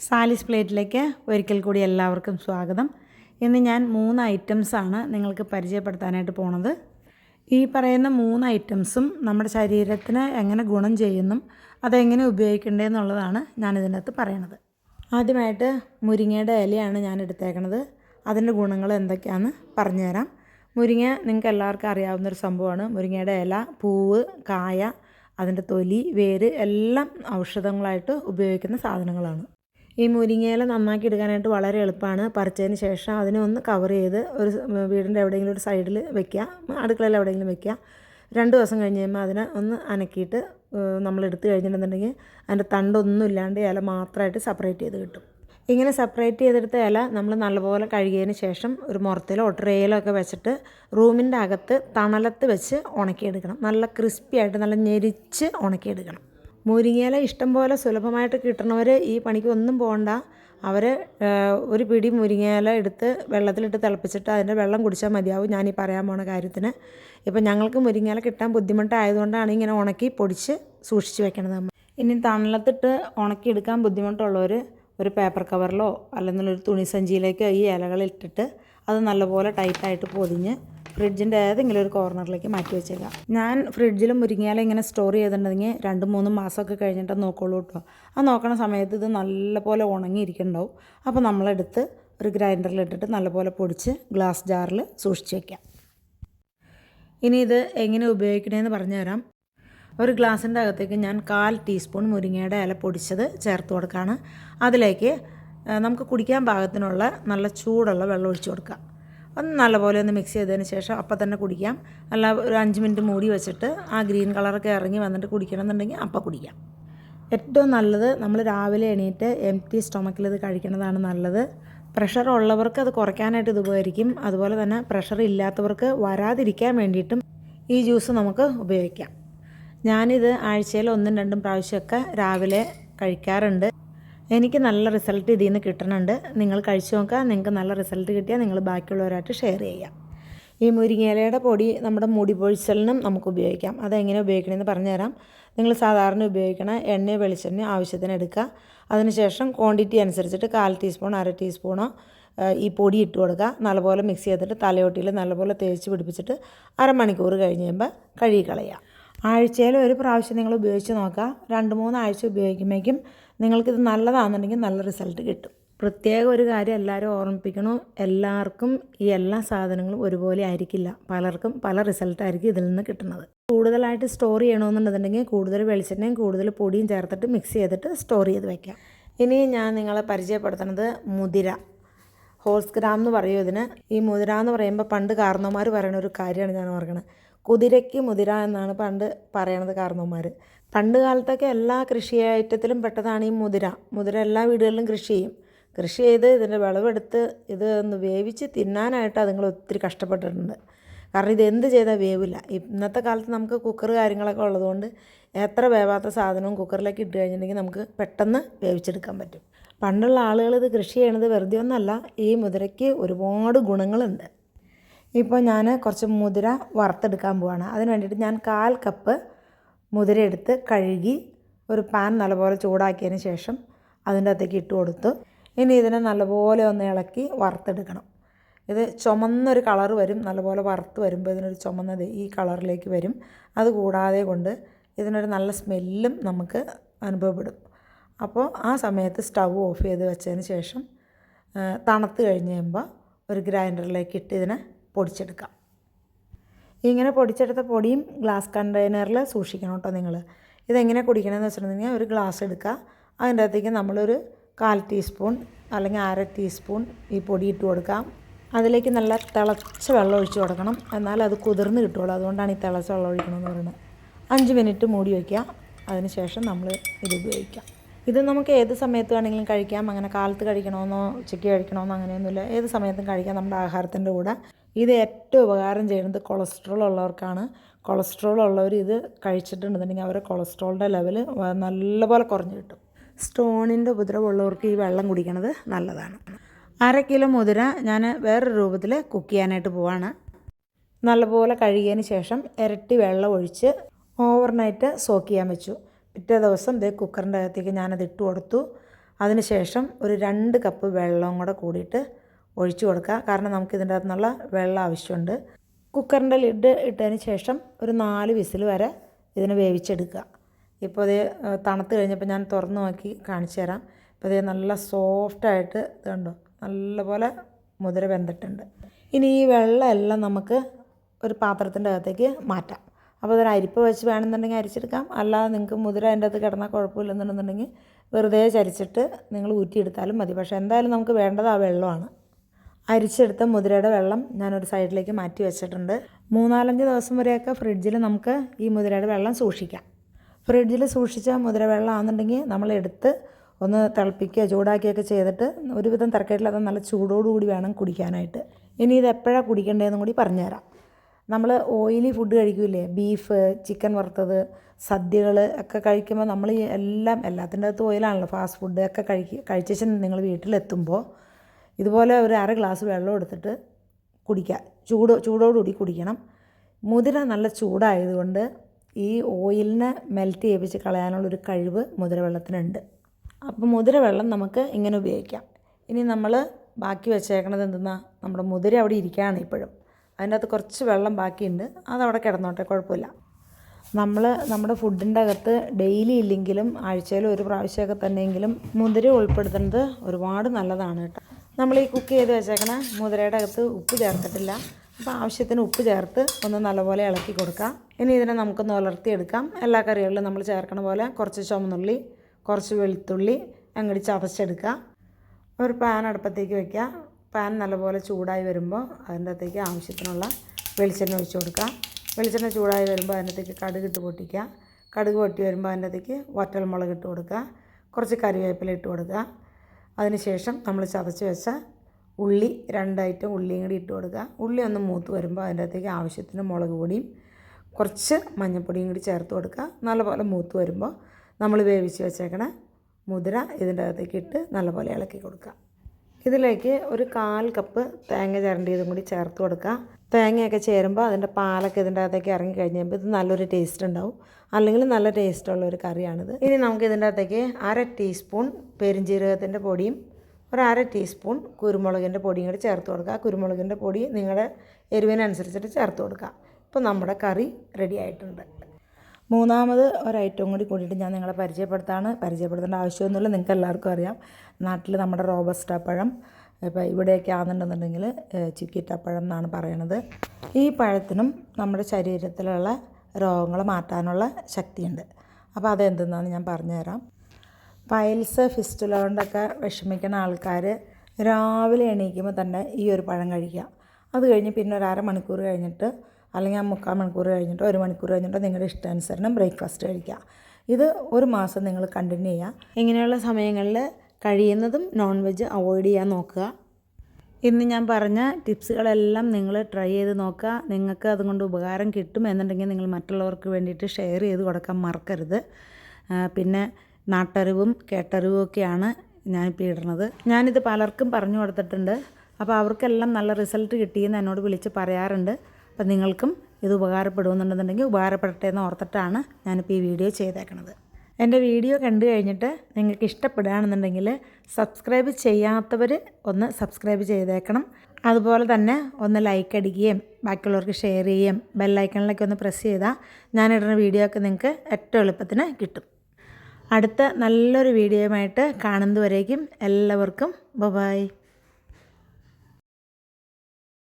സാലിസ് പ്ലേറ്റിലേക്ക് ഒരിക്കൽ കൂടി എല്ലാവർക്കും സ്വാഗതം. ഇന്ന് ഞാൻ മൂന്ന് ഐറ്റംസാണ് നിങ്ങൾക്ക് പരിചയപ്പെടുത്താനായിട്ട് പോണത്. ഈ പറയുന്ന മൂന്ന് ഐറ്റംസും നമ്മുടെ ശരീരത്തിന് എങ്ങനെ ഗുണം ചെയ്യുന്നു അതെങ്ങനെ ഉപയോഗിക്കേണ്ടതെന്നുള്ളതാണ് ഞാൻ ഇതിനകത്ത് പറയണത്. ആദ്യമായിട്ട് മുരിങ്ങയുടെ ഇലയാണ് ഞാൻ എടുത്തേക്കണത്. അതിന്റെ ഗുണങ്ങൾ എന്തൊക്കെയാണെന്ന് പറഞ്ഞുതരാം. മുരിങ്ങ നിങ്ങൾക്ക് എല്ലാവർക്കും അറിയാവുന്ന ഒരു സംഭവമാണ്. മുരിങ്ങയുടെ ഇല പൂവ് കായ അതിന്റെ തൊലി വേര് എല്ലാം ഔഷധങ്ങളായിട്ട് ഉപയോഗിക്കുന്ന സാധനങ്ങളാണ്. ഈ മുരിങ്ങയില നന്നാക്കി എടുക്കാനായിട്ട് വളരെ എളുപ്പമാണ്. പറിച്ചതിന് ശേഷം അതിനെ ഒന്ന് കവർ ചെയ്ത് ഒരു വീടിന്റെ എവിടെയെങ്കിലും ഒരു സൈഡിൽ വെക്കുക അടുക്കളയിൽ എവിടെയെങ്കിലും വെക്കുക രണ്ട് ദിവസം കഴിഞ്ഞ് കഴിയുമ്പോൾ അതിനെ ഒന്ന് അനക്കിയിട്ട് നമ്മൾ എടുത്തു കഴിഞ്ഞിട്ടുണ്ടെന്നുണ്ടെങ്കിൽ അതിന്റെ തണ്ടൊന്നും ഇല്ലാണ്ട് ഇല മാത്രമായിട്ട് സെപ്പറേറ്റ് ചെയ്ത് കിട്ടും. ഇങ്ങനെ സെപ്പറേറ്റ് ചെയ്തെടുത്ത ഇല നമ്മൾ നല്ലപോലെ കഴുകിയതിന് ശേഷം ഒരു മുറത്തിലോ ട്രേയിലോ ഒക്കെ വെച്ചിട്ട് റൂമിന്റെ അകത്ത് തണലത്ത് വെച്ച് ഉണക്കിയെടുക്കണം. നല്ല ക്രിസ്പി ആയിട്ട് നല്ല ഞെരിച്ച് ഉണക്കിയെടുക്കണം. മുരിങ്ങയില ഇഷ്ടം പോലെ സുലഭമായിട്ട് കിട്ടണവർ ഈ പണിക്ക് ഒന്നും പോകണ്ട അവർ ഒരു പിടി മുരിങ്ങയില എടുത്ത് വെള്ളത്തിലിട്ട് തിളപ്പിച്ചിട്ട് അതിന്റെ വെള്ളം കുടിച്ചാൽ മതിയാവും. ഞാൻ ഈ പറയാൻ പോണ കാര്യത്തിന്. ഇപ്പം ഞങ്ങൾക്ക് മുരിങ്ങയില കിട്ടാൻ ബുദ്ധിമുട്ടായതുകൊണ്ടാണ് ഇങ്ങനെ ഉണക്കി പൊടിച്ച് സൂക്ഷിച്ച് വെക്കണത് നമ്മൾ ഇനി തണലത്തിട്ട് ഉണക്കിയെടുക്കാൻ ബുദ്ധിമുട്ടുള്ളവർ ഒരു പേപ്പർ കവറിലോ അല്ലെങ്കിൽ ഒരു തുണി സഞ്ചിയിലേക്കോ ഈ ഇലകളിട്ടിട്ട് അത് നല്ലപോലെ ടൈറ്റായിട്ട് പൊതിഞ്ഞ് ഫ്രിഡ്ജിന്റെ ഏതെങ്കിലും ഒരു കോർണറിലേക്ക് മാറ്റി വെച്ചേക്കാം. ഞാൻ ഫ്രിഡ്ജിൽ മുരിങ്ങയില ഇങ്ങനെ സ്റ്റോർ ചെയ്തിട്ടുണ്ടെങ്കിൽ രണ്ട് മൂന്ന് മാസമൊക്കെ കഴിഞ്ഞിട്ട് നോക്കുള്ളൂ കേട്ടോ. ആ നോക്കണ സമയത്ത് ഇത് നല്ലപോലെ ഉണങ്ങിയിരിക്കുന്നുണ്ടാവും. അപ്പോൾ നമ്മളെടുത്ത് ഒരു ഗ്രൈൻഡറിലിട്ടിട്ട് നല്ലപോലെ പൊടിച്ച് ഗ്ലാസ് ജാറിൽ സൂക്ഷിച്ച് വയ്ക്കാം ഇനി ഇത് എങ്ങനെ ഉപയോഗിക്കണമെന്ന് പറഞ്ഞുതരാം. ഒരു ഗ്ലാസിന്റെ അകത്തേക്ക് ഞാൻ കാൽ ടീസ്പൂൺ മുരിങ്ങയുടെ ഇല പൊടിച്ചത് ചേർത്ത് കൊടുക്കുകയാണ് അതിലേക്ക് നമുക്ക് കുടിക്കാൻ പാകത്തിനുള്ള നല്ല ചൂടുള്ള വെള്ളം ഒഴിച്ചു കൊടുക്കുക ഒന്ന് നല്ലപോലെ ഒന്ന് മിക്സ് ചെയ്തതിന് ശേഷം അപ്പം തന്നെ കുടിക്കാം. അല്ല ഒരു അഞ്ച് മിനിറ്റ് മൂടി വെച്ചിട്ട് ആ ഗ്രീൻ കളറൊക്കെ ഇറങ്ങി വന്നിട്ട് കുടിക്കണം എന്നുണ്ടെങ്കിൽ അപ്പം കുടിക്കാം. ഏറ്റവും നല്ലത് നമ്മൾ രാവിലെ എണീറ്റ് എം ടി സ്റ്റൊമക്കിൽ ഇത് കഴിക്കുന്നതാണ് നല്ലത്. പ്രഷർ ഉള്ളവർക്ക് അത് കുറയ്ക്കാനായിട്ട് ഇത് ഉപകരിക്കും. അതുപോലെ തന്നെ പ്രഷർ ഇല്ലാത്തവർക്ക് വരാതിരിക്കാൻ വേണ്ടിയിട്ടും ഈ ജ്യൂസ് നമുക്ക് ഉപയോഗിക്കാം. ഞാനിത് ആഴ്ചയിൽ ഒന്നും രണ്ടും പ്രാവശ്യമൊക്കെ രാവിലെ കഴിക്കാറുണ്ട്. എനിക്ക് നല്ല റിസൾട്ട് ഇതിൽ നിന്ന് കിട്ടുന്നുണ്ട് നിങ്ങൾ കഴിച്ചു നോക്കുക. നിങ്ങൾക്ക് നല്ല റിസൾട്ട് കിട്ടിയാൽ നിങ്ങൾ ബാക്കിയുള്ളവരായിട്ട് ഷെയർ ചെയ്യാം ഈ മുരിങ്ങയിലയുടെ പൊടി നമ്മുടെ മുടി പൊഴിച്ചലിനും നമുക്ക് ഉപയോഗിക്കാം. അതെങ്ങനെ ഉപയോഗിക്കണമെന്ന് പറഞ്ഞുതരാം. നിങ്ങൾ സാധാരണ ഉപയോഗിക്കണ എണ്ണ വെളിച്ചെണ്ണ ആവശ്യത്തിന് എടുക്കുക. അതിനുശേഷം ക്വാണ്ടിറ്റി അനുസരിച്ചിട്ട് കാൽ ടീസ്പൂൺ അര ടീസ്പൂണോ ഈ പൊടി ഇട്ട് കൊടുക്കുക. നല്ലപോലെ മിക്സ് ചെയ്തിട്ട് തലയോട്ടിയിൽ നല്ലപോലെ തേച്ച് പിടിപ്പിച്ചിട്ട് അരമണിക്കൂർ കഴിഞ്ഞ് കഴിയുമ്പോൾ കഴുകി കളയുക. ആഴ്ചയിൽ ഒരു പ്രാവശ്യം നിങ്ങൾ ഉപയോഗിച്ച് നോക്കുക. രണ്ട് മൂന്ന് ആഴ്ച ഉപയോഗിക്കുമ്പോഴേക്കും നിങ്ങൾക്കിത് നല്ലതാണെന്നുണ്ടെങ്കിൽ നല്ല റിസൾട്ട് കിട്ടും. പ്രത്യേക ഒരു കാര്യം എല്ലാവരും ഓർമ്മിപ്പിക്കണോ. എല്ലാവർക്കും ഈ എല്ലാ സാധനങ്ങളും ഒരുപോലെ ആയിരിക്കില്ല. പലർക്കും പല റിസൾട്ടായിരിക്കും ഇതിൽ നിന്ന് കിട്ടുന്നത്. കൂടുതലായിട്ട് സ്റ്റോർ ചെയ്യണമെന്നുണ്ടെന്നുണ്ടെങ്കിൽ കൂടുതൽ വെളിച്ചെണ്ണയും കൂടുതൽ പൊടിയും ചേർത്തിട്ട് മിക്സ് ചെയ്തിട്ട് സ്റ്റോർ ചെയ്ത് വെക്കാം. ഇനി ഞാൻ നിങ്ങളെ പരിചയപ്പെടുത്തുന്നത് മുതിര. ഹോൾസ് ഗ്രാം എന്ന് പറയും ഇതിന്. ഈ മുതിര എന്ന് പറയുമ്പോൾ പണ്ട് കാരണവന്മാർ പറയുന്ന ഒരു കാര്യമാണ് ഞാൻ ഓർക്കണത്. കുതിരയ്ക്ക് മുതിര എന്നാണ് പണ്ട് പറയണത് കാരണവന്മാർ പണ്ട് കാലത്തൊക്കെ എല്ലാ കൃഷി ഐറ്റത്തിലും പെട്ടതാണ് ഈ മുതിര. മുതിര എല്ലാ വീടുകളിലും കൃഷി ചെയ്യും. കൃഷി ചെയ്ത് ഇതിന്റെ വിളവെടുത്ത് ഇത് ഒന്ന് വേവിച്ച് തിന്നാനായിട്ട് അതുങ്ങൾ ഒത്തിരി കഷ്ടപ്പെട്ടിട്ടുണ്ട്. കാരണം ഇത് ചെയ്താൽ വേവില്ല. ഇന്നത്തെ കാലത്ത് നമുക്ക് കുക്കർ കാര്യങ്ങളൊക്കെ ഉള്ളതുകൊണ്ട് എത്ര വേവാത്ത സാധനവും കുക്കറിലേക്ക് ഇട്ട് കഴിഞ്ഞിട്ടുണ്ടെങ്കിൽ നമുക്ക് പെട്ടെന്ന് വേവിച്ചെടുക്കാൻ പറ്റും. പണ്ടുള്ള ആളുകൾ ഇത് കൃഷി ചെയ്യണത് വെറുതെ ഒന്നല്ല ഈ മുതിരയ്ക്ക് ഒരുപാട് ഗുണങ്ങളുണ്ട്. ഇപ്പോൾ ഞാൻ കുറച്ച് മുതിര വറുത്തെടുക്കാൻ പോവാണ്. അതിന് വേണ്ടിയിട്ട് ഞാൻ കാൽ കപ്പ് മുതിര എടുത്ത് കഴുകി ഒരു പാൻ നല്ലപോലെ ചൂടാക്കിയതിന് ശേഷം അതിന്റെ അകത്തേക്ക് ഇട്ട് കൊടുത്തു. ഇനി ഇതിനെ നല്ലപോലെ ഒന്ന് ഇളക്കി വറുത്തെടുക്കണം. ഇത് ചുമന്നൊരു കളർ വരും നല്ലപോലെ വറുത്ത് വരുമ്പോൾ ഇതിനൊരു ചുമന്നത് ഈ കളറിലേക്ക് വരും. അതുകൂടാതെ കൊണ്ട് ഇതിനൊരു നല്ല സ്മെല്ലും നമുക്ക് അനുഭവപ്പെടും. അപ്പോൾ ആ സമയത്ത് സ്റ്റൗ ഓഫ് ചെയ്ത് വെച്ചതിന് ശേഷം തണുത്ത് കഴിഞ്ഞ് കഴിയുമ്പോൾ ഒരു ഗ്രൈൻഡറിലേക്ക് ഇട്ട് ഇതിനെ പൊടിച്ചെടുക്കാം. ഇങ്ങനെ പൊടിച്ചെടുത്ത പൊടിയും ഗ്ലാസ് കണ്ടെയ്നറിൽ സൂക്ഷിക്കണം കേട്ടോ നിങ്ങൾ. ഇതെങ്ങനെ കുടിക്കണമെന്ന് വെച്ചിട്ടുണ്ടെങ്കിൽ ഒരു ഗ്ലാസ് എടുക്കുക. അതിന്റെ അകത്തേക്ക് നമ്മളൊരു കാൽ ടീസ്പൂൺ അല്ലെങ്കിൽ അര ടീസ്പൂൺ ഈ പൊടി ഇട്ട് കൊടുക്കാം അതിലേക്ക് നല്ല തിളച്ച വെള്ളം ഒഴിച്ച് കൊടുക്കണം. എന്നാൽ അത് കുതിർന്ന് കിട്ടുള്ളൂ അതുകൊണ്ടാണ് ഈ തിളച്ച വെള്ളം ഒഴിക്കണമെന്ന് പറയുന്നത്. അഞ്ച് മിനിറ്റ് മൂടി വയ്ക്കുക. അതിനുശേഷം നമ്മൾ ഇത് ഉപയോഗിക്കാം. ഇത് നമുക്ക് ഏത് സമയത്ത് വേണമെങ്കിലും കഴിക്കാം. അങ്ങനെ കാലത്ത് കഴിക്കണമെന്നോ ഉച്ചയ്ക്ക് കഴിക്കണമെന്നോ അങ്ങനെയൊന്നുമില്ല. ഏത് സമയത്തും കഴിക്കാം. നമ്മുടെ ആഹാരത്തിന്റെ കൂടെ. ഇത് ഏറ്റവും ഉപകാരം ചെയ്യുന്നത് കൊളസ്ട്രോൾ ഉള്ളവർക്കാണ്. കൊളസ്ട്രോൾ ഉള്ളവർ ഇത് കഴിച്ചിട്ടുണ്ടെന്നുണ്ടെങ്കിൽ അവരുടെ കൊളസ്ട്രോളിന്റെ ലെവൽ നല്ലപോലെ കുറഞ്ഞു കിട്ടും. സ്റ്റോണിന്റെ ഉപദ്രവമുള്ളവർക്ക് ഈ വെള്ളം കുടിക്കണത് നല്ലതാണ്. അര കിലോ മുതിര ഞാൻ വേറൊരു രൂപത്തിൽ കുക്ക് ചെയ്യാനായിട്ട് പോവാണ്. നല്ലപോലെ കഴുകിയതിന് ശേഷം ഇരട്ടി വെള്ളം ഒഴിച്ച് ഓവർനൈറ്റ് സോക്ക് ചെയ്യാൻ വെച്ചു. പിറ്റേ ദിവസം ദേ കുക്കറിന്റെ അകത്തേക്ക് ഞാനത് ഇട്ട് കൊടുത്തു. അതിനുശേഷം ഒരു രണ്ട് കപ്പ് വെള്ളവും കൂടെ കൂടിയിട്ട് ഒഴിച്ചു കൊടുക്കുക. കാരണം നമുക്ക് ഇതിന്റെ അകത്തുനിന്നുള്ള വെള്ളം ആവശ്യമുണ്ട്. കുക്കറിന്റെ ലിഡ് ഇട്ടതിന് ശേഷം ഒരു നാല് വിസിൽ വരെ ഇതിനെ വേവിച്ചെടുക്കുക. ഇപ്പോൾ ഇത് തണുത്ത് കഴിഞ്ഞപ്പോൾ ഞാൻ തുറന്ന് നോക്കി കാണിച്ചു തരാം. ഇപ്പോൾ ഇത് നല്ല സോഫ്റ്റായിട്ട് ഇത് കണ്ടോ? നല്ലപോലെ മുതിര വെന്തിട്ടുണ്ട്. ഇനി ഈ വെള്ളമെല്ലാം നമുക്ക് ഒരു പാത്രത്തിന്റെ അകത്തേക്ക് മാറ്റാം. അപ്പോൾ അതൊരു അരിപ്പ് വെച്ച് വേണമെന്നുണ്ടെങ്കിൽ അരിച്ചെടുക്കാം. അല്ലാതെ നിങ്ങൾക്ക് മുതിര അതിന്റെ അകത്ത് കിടന്നാൽ കുഴപ്പമില്ലെന്നുണ്ടെന്നുണ്ടെങ്കിൽ വെറുതെ ചരിച്ചിട്ട് നിങ്ങൾ ഊറ്റിയെടുത്താലും മതി. പക്ഷേ എന്തായാലും നമുക്ക് വേണ്ടത് ആ വെള്ളമാണ്. അരിച്ചെടുത്ത മുതിരയുടെ വെള്ളം ഞാനൊരു സൈഡിലേക്ക് മാറ്റി വെച്ചിട്ടുണ്ട്. മൂന്നാലഞ്ച് ദിവസം വരെയൊക്കെ ഫ്രിഡ്ജിൽ നമുക്ക് ഈ മുതിരയുടെ വെള്ളം സൂക്ഷിക്കാം. ഫ്രിഡ്ജിൽ സൂക്ഷിച്ച മുതിര വെള്ളം ആണെന്നുണ്ടെങ്കിൽ നമ്മൾ എടുത്ത് ഒന്ന് തിളപ്പിക്കുകയോ ചൂടാക്കുകയൊക്കെ ചെയ്തിട്ട് ഒരുവിധം തിരക്കേട്ടില്ലാതെ നല്ല ചൂടോടുകൂടി വേണം കുടിക്കാനായിട്ട്. ഇനി ഇത് എപ്പോഴാണ് കുടിക്കേണ്ടതെന്നും കൂടി പറഞ്ഞുതരാം. നമ്മൾ ഓയിലി ഫുഡ് കഴിക്കൂലേ ബീഫ് ചിക്കൻ വറുത്തത് സദ്യകൾ ഒക്കെ കഴിക്കുമ്പോൾ നമ്മൾ എല്ലാം എല്ലാത്തിന്റെ അകത്ത് ഓയിലാണല്ലോ ഫാസ്റ്റ് ഫുഡ് ഒക്കെ കഴിക്കുക കഴിച്ച നിങ്ങൾ വീട്ടിലെത്തുമ്പോൾ ഇതുപോലെ ഒരു അര ഗ്ലാസ് വെള്ളം എടുത്തിട്ട് കുടിക്കുക ചൂട് ചൂടോടുകൂടി കുടിക്കണം. മുതിര നല്ല ചൂടായതുകൊണ്ട് ഈ ഓയിലിനെ മെൽറ്റ് ചെയ്യിപ്പിച്ച് കളയാനുള്ളൊരു കഴിവ് മുതിര വെള്ളത്തിനുണ്ട്. അപ്പോൾ മുതിര വെള്ളം നമുക്ക് ഇങ്ങനെ ഉപയോഗിക്കാം. ഇനി നമ്മൾ ബാക്കി വെച്ചേക്കണത് എന്തെന്നാ? നമ്മുടെ മുതിര അവിടെ ഇരിക്കുകയാണ് ഇപ്പോഴും. അതിന്റെ അകത്ത് കുറച്ച് വെള്ളം ബാക്കിയുണ്ട്. അതവിടെ കിടന്നോട്ടെ കുഴപ്പമില്ല. നമ്മൾ നമ്മുടെ ഫുഡിന്റെ അകത്ത് ഡെയിലി ഇല്ലെങ്കിലും ആഴ്ചയിൽ ഒരു പ്രാവശ്യമൊക്കെ തന്നെയെങ്കിലും മുതിര ഉൾപ്പെടുത്തുന്നത് ഒരുപാട് നല്ലതാണ് കേട്ടോ. നമ്മൾ ഈ കുക്ക് ചെയ്ത് വെച്ചേക്കണ മുതിരയുടെ അകത്ത് ഉപ്പ് ചേർത്തിട്ടില്ല. അപ്പോൾ ആവശ്യത്തിന് ഉപ്പ് ചേർത്ത് ഒന്ന് നല്ലപോലെ ഇളക്കി കൊടുക്കാം. ഇനി ഇതിനെ നമുക്കൊന്ന് ഉലർത്തിയെടുക്കാം. എല്ലാ കറികളിലും നമ്മൾ ചേർക്കണ പോലെ കുറച്ച് ചുമന്നുള്ളി കുറച്ച് വെളുത്തുള്ളി അങ്ങോട്ട് ചതച്ചെടുക്കുക. ഒരു പാൻ അടുപ്പത്തേക്ക് വയ്ക്കുക പാൻ നല്ലപോലെ ചൂടായി വരുമ്പോൾ അതിന്റെ അകത്തേക്ക് ആവശ്യത്തിനുള്ള വെളിച്ചെണ്ണ ഒഴിച്ചു കൊടുക്കുക. വെളിച്ചെണ്ണ ചൂടായി വരുമ്പോൾ അതിന്റെ അകത്തേക്ക് കടുക് ഇട്ട് പൊട്ടിക്കുക. കടുക് പൊട്ടി വരുമ്പോൾ അതിന്റെ അകത്തേക്ക് വറ്റൽമുളക് ഇട്ട് കൊടുക്കുക. കുറച്ച് കറിവേപ്പില ഇട്ട് കൊടുക്കുക. അതിനുശേഷം നമ്മൾ ചതച്ച് വെച്ച ഉള്ളി രണ്ടായിട്ട് ഉള്ളിയും കൂടി ഇട്ട് കൊടുക്കുക. ഉള്ളി ഒന്ന് മൂത്ത് വരുമ്പോൾ അതിന്റെ അകത്തേക്ക് ആവശ്യത്തിന് മുളക് പൊടിയും കുറച്ച് മഞ്ഞൾപ്പൊടിയും കൂടി ചേർത്ത് കൊടുക്കുക. നല്ലപോലെ മൂത്ത് വരുമ്പോൾ നമ്മൾ വേവിച്ച് വെച്ചേക്കണ മുതിര ഇതിന്റെ അകത്തേക്ക് ഇട്ട് നല്ലപോലെ ഇളക്കി കൊടുക്കുക. ഇതിലേക്ക് ഒരു കാൽ കപ്പ് തേങ്ങ ചിരണ്ടിയതും കൂടി ചേർത്ത് കൊടുക്കുക. തേങ്ങയൊക്കെ ചേരുമ്പോൾ അതിന്റെ പാലൊക്കെ ഇതിന്റെ അകത്തേക്ക് ഇറങ്ങി കഴിഞ്ഞ് ഇത് നല്ലൊരു ടേസ്റ്റ് ഉണ്ടാവും. അല്ലെങ്കിൽ നല്ല ടേസ്റ്റുള്ള ഒരു കറിയാണിത്. ഇനി നമുക്ക് ഇതിന്റെ അകത്തേക്ക് അര ടീസ്പൂൺ പെരിഞ്ജീരകത്തിന്റെ പൊടിയും ഒരു അര ടീസ്പൂൺ കുരുമുളകിന്റെ പൊടിയും കൂടി ചേർത്ത് കൊടുക്കുക. കുരുമുളകിന്റെ പൊടി നിങ്ങളുടെ എരിവിനനുസരിച്ചിട്ട് ചേർത്ത് കൊടുക്കുക. ഇപ്പോൾ നമ്മുടെ കറി റെഡി ആയിട്ടുണ്ട്. മൂന്നാമത് ഒരു ഐറ്റം കൂടി കൂടിയിട്ട് ഞാൻ നിങ്ങളെ പരിചയപ്പെടുത്താണ്. പരിചയപ്പെടുത്തേണ്ട ആവശ്യമൊന്നുമില്ല. നിങ്ങൾക്ക് എല്ലാവർക്കും അറിയാം. നാട്ടിൽ നമ്മുടെ റോബസ്റ്റ പഴം ഇപ്പോൾ ഇവിടെയൊക്കെ ആണെന്നുണ്ടെന്നുണ്ടെങ്കിൽ ചിക്കിറ്റപ്പഴം എന്നാണ് പറയണത്. ഈ പഴത്തിനും നമ്മുടെ ശരീരത്തിലുള്ള രോഗങ്ങൾ മാറ്റാനുള്ള ശക്തിയുണ്ട്. അപ്പോൾ അതെന്തെന്നാണ് ഞാൻ പറഞ്ഞുതരാം. പൈൽസ് ഫിസ്റ്റുല കൊണ്ടൊക്കെ വിഷമിക്കുന്ന ആൾക്കാർ രാവിലെ എണീക്കുമ്പോൾ തന്നെ ഈ ഒരു പഴം കഴിക്കുക. അത് കഴിഞ്ഞ് പിന്നെ ഒരു അരമണിക്കൂർ കഴിഞ്ഞിട്ട് അല്ലെങ്കിൽ ആ മുക്കാൽ മണിക്കൂർ കഴിഞ്ഞിട്ടോ ഒരു മണിക്കൂർ കഴിഞ്ഞിട്ടോ നിങ്ങളുടെ ഇഷ്ടാനുസരണം ബ്രേക്ക്ഫാസ്റ്റ് കഴിക്കുക. ഇത് ഒരു മാസം നിങ്ങൾ കണ്ടിന്യൂ ചെയ്യുക. ഇങ്ങനെയുള്ള സമയങ്ങളിൽ കഴിയുന്നതും നോൺ വെജ് അവോയ്ഡ് ചെയ്യാൻ നോക്കുക. ഇന്ന് ഞാൻ പറഞ്ഞ ടിപ്സുകളെല്ലാം നിങ്ങൾ ട്രൈ ചെയ്ത് നോക്കുക. നിങ്ങൾക്ക് അതുകൊണ്ട് ഉപകാരം കിട്ടും എന്നുണ്ടെങ്കിൽ നിങ്ങൾ മറ്റുള്ളവർക്ക് വേണ്ടിയിട്ട് ഷെയർ ചെയ്ത് കൊടുക്കാൻ മറക്കരുത്. പിന്നെ നാട്ടറിവും കേട്ടറിവും ഒക്കെയാണ് ഞാനിപ്പോൾ ഇടുന്നത്. ഞാനിത് പലർക്കും പറഞ്ഞു കൊടുത്തിട്ടുണ്ട്. അപ്പോൾ അവർക്കെല്ലാം നല്ല റിസൾട്ട് കിട്ടിയെന്ന് എന്നോട് വിളിച്ച് പറയാറുണ്ട്. അപ്പം നിങ്ങൾക്കും ഇത് ഉപകാരപ്പെടുമെന്നുണ്ടെന്നുണ്ടെങ്കിൽ ഉപകാരപ്പെടട്ടെ എന്ന് ഓർത്തിട്ടാണ് ഞാനിപ്പോൾ ഈ വീഡിയോ ചെയ്തേക്കണത്. എന്റെ വീഡിയോ കണ്ടു കഴിഞ്ഞിട്ട് നിങ്ങൾക്ക് ഇഷ്ടപ്പെടുകയാണെന്നുണ്ടെങ്കിൽ സബ്സ്ക്രൈബ് ചെയ്യാത്തവർ ഒന്ന് സബ്സ്ക്രൈബ് ചെയ്തേക്കണം. അതുപോലെ തന്നെ ഒന്ന് ലൈക്ക് അടിക്കുകയും ബാക്കിയുള്ളവർക്ക് ഷെയർ ചെയ്യുകയും ബെല്ലൈക്കണിലൊക്കെ ഒന്ന് പ്രസ് ചെയ്താൽ ഞാനിടുന്ന വീഡിയോ ഒക്കെ നിങ്ങൾക്ക് ഏറ്റവും എളുപ്പത്തിന് കിട്ടും. അടുത്ത നല്ലൊരു വീഡിയോയുമായിട്ട് കാണുന്നതുവരേക്കും എല്ലാവർക്കും ബൈ